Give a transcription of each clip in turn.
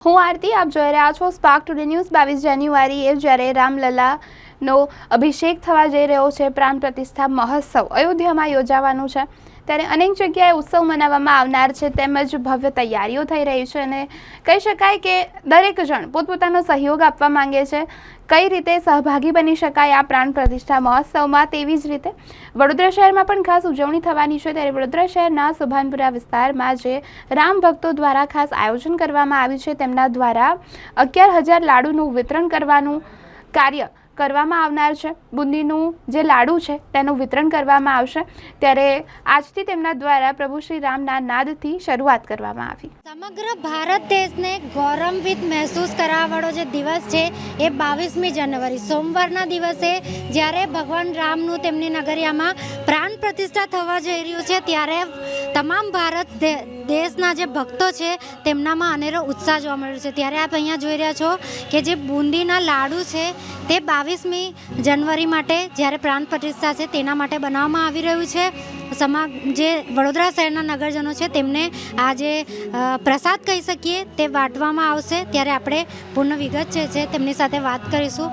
હું આરતી આપ જોઈ રહ્યા છો સ્પાર્ક ટુડે ન્યૂઝ બાવીસ જાન્યુઆરીએ જ્યારે રામલલાનો અભિષેક થવા જઈ રહ્યો છે, પ્રાણ પ્રતિષ્ઠા મહોત્સવ અયોધ્યામાં યોજાવાનું છે. ત્યારે અનેક જગ્યાએ ઉત્સવ મનાવવામાં આવનાર છે, તેમજ ભવ્ય તૈયારીઓ થઈ રહી છે અને કહી શકાય કે દરેક જણ પોતપોતાનો સહયોગ આપવા માંગે છે. કઈ રીતે સહભાગી બની શકાય આ પ્રાણ પ્રતિષ્ઠા મહોત્સવમાં તેવી જ રીતે વડોદરા શહેરમાં પણ ખાસ ઉજવણી થવાની છે. ત્યારે વડોદરા શહેરના સુભાનપુરા વિસ્તારમાં જે રામ ભક્તો દ્વારા ખાસ આયોજન કરવામાં આવ્યું છે, તેમના દ્વારા અગિયાર હજાર લાડુનું વિતરણ કરવાનું કાર્ય કરવામાં આવનાર છે. બુંદીનું જે લાડુ છે, તેનું વિતરણ કરવામાં આવશે. ત્યારે આજથી તેમના દ્વારા પ્રભુ શ્રી રામના નાદથી શરૂઆત કરવામાં આવી. સમગ્ર ભારત દેશને ગૌરવવિત મહેસૂસ કરાવવાળો જે દિવસ છે, એ બાવીસમી જાન્યુઆરી. સોમવારના દિવસે જ્યારે ભગવાન રામનું તેમની નગરિયામાં પ્રાણ પ્રતિષ્ઠા થવા જઈ રહ્યું છે, ત્યારે તમામ ભારત દેશના જે ભક્તો છે, તેમનામાં અનેરો ઉત્સાહ જોવા મળ્યો છે. ત્યારે આપ અહીંયા જોઈ રહ્યા છો કે જે બુંદીના લાડુ છે, તે બાવીસમી જાન્યુઆરી માટે જ્યારે પ્રાણ પ્રતિષ્ઠા છે, તેના માટે બનાવવામાં આવી રહ્યું છે. સમા જે વડોદરા શહેરના નગરજનો છે, તેમને આ જે પ્રસાદ કહી શકીએ, તે વાટવામાં આવશે. ત્યારે આપણે પૂર્ણ વિગત જે છે, તેમની સાથે વાત કરીશું.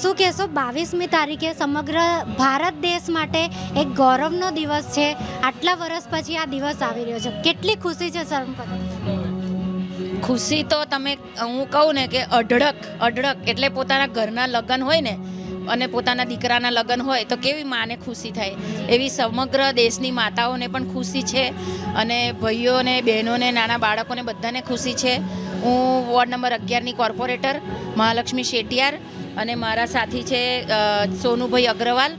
શું કહેશો? બાવીસમી તારીખે સમગ્ર ભારત દેશ માટે એક ગૌરવનો દિવસ છે. આટલા વર્ષ પછી આ દિવસ આવી રહ્યો છે. કેટલી ખુશી છે સર ખુશી તો તમે, હું કહું ને કે અઢળક અઢળક એટલે પોતાના ઘરના લગ્ન હોય ને, અને પોતાના દીકરાના લગ્ન હોય, તો કેવી માને ખુશી થાય? એવી સમગ્ર દેશની માતાઓને પણ ખુશી છે, અને ભાઈઓને, બહેનોને, નાના બાળકોને બધાને ખુશી છે. હું વોર્ડ નંબર અગિયારની કોર્પોરેટર મહાલક્ષ્મી શેટિયાર અને મારા સાથી છે સોનુભાઈ અગ્રવાલ.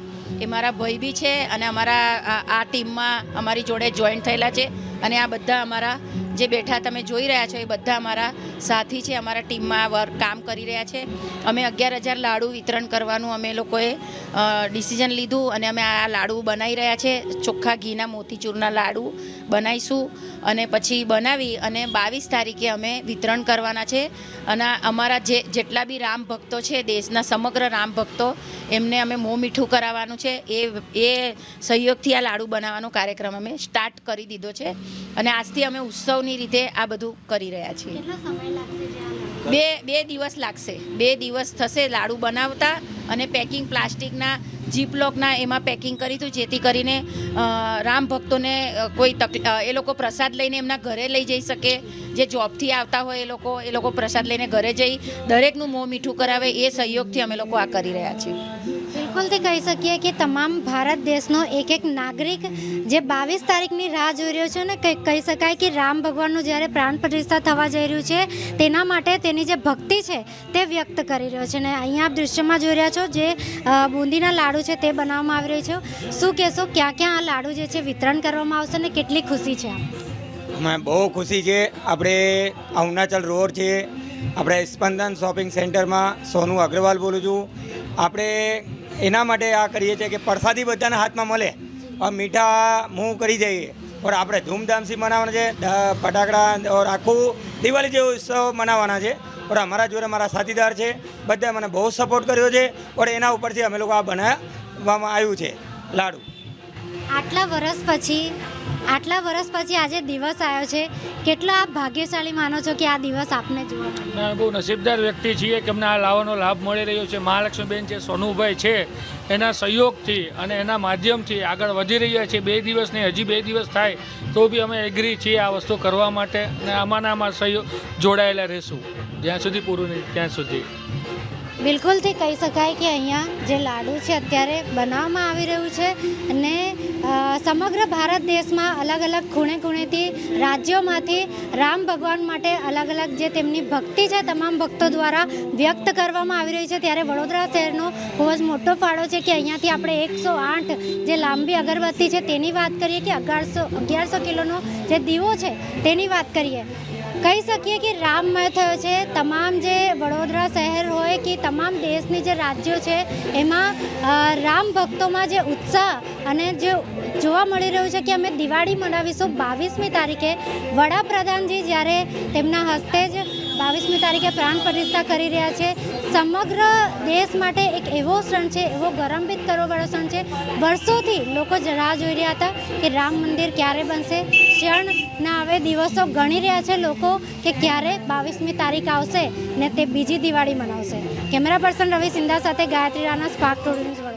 એ મારા ભાઈ બી છે, અને અમારા આ ટીમમાં અમારી જોડે જોઈન્ટ થયેલા છે. અને આ બધા અમારા જે બેઠા તમે જોઈ રહ્યા છો એ બધા અમારા સાથી છે, અમારા ટીમમાં વર્ક કામ કરી રહ્યા છે. અમે અગિયાર હજાર લાડુ વિતરણ કરવાનું અમે લોકોએ ડિસિઝન લીધું અને અમે આ લાડુ બનાવી રહ્યા છે. ચોખ્ખા ઘીના મોતીચૂરના લાડુ બનાવીશું અને પછી બનાવી અને બાવીસ તારીખે અમે વિતરણ કરવાના છે. અને અમારા જે, જેટલા બી રામ ભક્તો છે, દેશના સમગ્ર રામ ભક્તો, એમને અમે મોં મીઠું કરાવવાનું છે. એ એ સહયોગથી આ લાડુ બનાવવાનો કાર્યક્રમ અમે સ્ટાર્ટ કરી દીધો છે. અને આજથી અમે ઉત્સવની રીતે આ બધું કરી રહ્યા છીએ? બે બે દિવસ લાગશે. બે દિવસ થશે લાડુ બનાવતા અને પેકિંગ પ્લાસ્ટિકના જીપલોકના એમાં પેકિંગ કરીશું જેથી કરીને રામ ભક્તોને કોઈ તકલી એ લોકો પ્રસાદ લઈને એમના ઘરે લઈ જઈ શકે. જે જોબથી આવતા હોય એ લોકો એ લોકો પ્રસાદ લઈને ઘરે જઈ દરેકનું મોં મીઠું કરાવે એ સહયોગથી અમે લોકો આ કરી રહ્યા છીએ. બિલકુલથી કહી શકીએ કે તમામ ભારત દેશનો એક એક નાગરિક જે બાવીસ તારીખની રાહ જોઈ રહ્યો છે ને કહી શકાય કે રામ ભગવાનનું જ્યારે પ્રાણ પ્રતિષ્ઠા થવા જઈ રહ્યું છે, તેના માટે તેની જે ભક્તિ છે તે વ્યક્ત કરી રહ્યો છે. ને અહીંયા આપ દૃશ્યમાં જોઈ રહ્યા છો જે બુંદીના લાડુ છે તે બનાવવામાં આવી રહ્યું છે. શું કહેશો, ક્યાં ક્યાં આ લાડુ જે છે વિતરણ કરવામાં આવશે ને કેટલી ખુશી છે આપ? અમે બહુ ખુશી છે. આપણે અરુણાચલ રોડ છે. આપણે સ્પંદન શોપિંગ સેન્ટરમાં સોનુ અગ્રવાલ બોલું છું. આપણે એના માટે આ કરીએ છીએ કે પ્રસાદી બધાના હાથમાં મળે. મીઠા મોં કરી જઈએ ઓર આપણે ધૂમધામથી મનાવવાના છે. ફટાકડા ઓર આખું દિવાળી જેવો ઉત્સવ મનાવવાના છે. ઓર અમારા જોડે મારા સાથીદાર છે. બધા મને બહુ સપોર્ટ કર્યો છે. ઓર એના ઉપરથી અમે લોકો આ બનાવવામાં આવ્યું છે. લાડુ. આટલા વર્ષ પછી, આટલા વર્ષ પછી આજે દિવસ આવ્યો છે. કેટલા આપ ભાગ્યશાળી માનો છો કે આ દિવસ આપને જોવા બહુ નસીબદાર વ્યક્તિ છીએ કે અમને આ લાવવાનો લાભ મળી રહ્યો છે. મહાલક્ષ્મીબેન છે સોનુભાઈ છે, એના સહયોગથી અને એના માધ્યમથી આગળ વધી રહ્યા છીએ બે દિવસ નહીં, હજી બે દિવસ થાય, તો બી અમે એગ્રી છીએ આ વસ્તુ કરવા માટે અને આમાંના આમાં સહયોગ જોડાયેલા રહીશું. જ્યાં સુધી પૂરું નહીં, ત્યાં સુધી. બિલકુલથી કહી શકાય કે અહીંયા જે લાડુ છે અત્યારે બનાવવામાં આવી રહ્યું છે અને સમગ્ર ભારત દેશમાં અલગ અલગ ખૂણે ખૂણેથી રાજ્યોમાંથી રામ ભગવાન માટે અલગ અલગ જે તેમની ભક્તિ છે તમામ ભક્તો દ્વારા વ્યક્ત કરવામાં આવી રહી છે. ત્યારે વડોદરા શહેરનો ખૂબ જ મોટો ફાળો છે કે અહીંયાથી આપણે એકસો આઠ જે લાંબી અગરબત્તી છે તેની વાત કરીએ કે અગિયારસો અગિયારસો કિલોનો જે દીવો છે તેની વાત કરીએ. કહી શકીએ કે રામમય થયો છે. તમામ જે વડોદરા શહેર હોય કે તમામ દેશની જે રાજ્યો છે, એમાં રામ ભક્તોમાં જે ઉત્સાહ અને જે જોવા મળી રહ્યું છે કે અમે દિવાળી મનાવીશું બાવીસમી તારીખે, વડાપ્રધાનજી જ્યારે તેમના હસ્તે જ બાવીસમી તારીખે પ્રાણ પ્રતિષ્ઠા કરી રહ્યા છે સમગ્ર દેશ માટે એક એવો ક્ષણ છે, એવો ગૌરવાન્વિત કરવાવાળો ક્ષણ છે. વર્ષોથી લોકો જ રાહ જોઈ રહ્યા હતા કે રામ મંદિર ક્યારે બનશે. ક્ષણના હવે દિવસો ગણી રહ્યા છે લોકો કે ક્યારે બાવીસમી તારીખ આવશે ને તે બીજી દિવાળી મનાવશે. કેમેરા પર્સન રવિ સિંધા સાથે Gayatri Rana Spark To News Vadodara.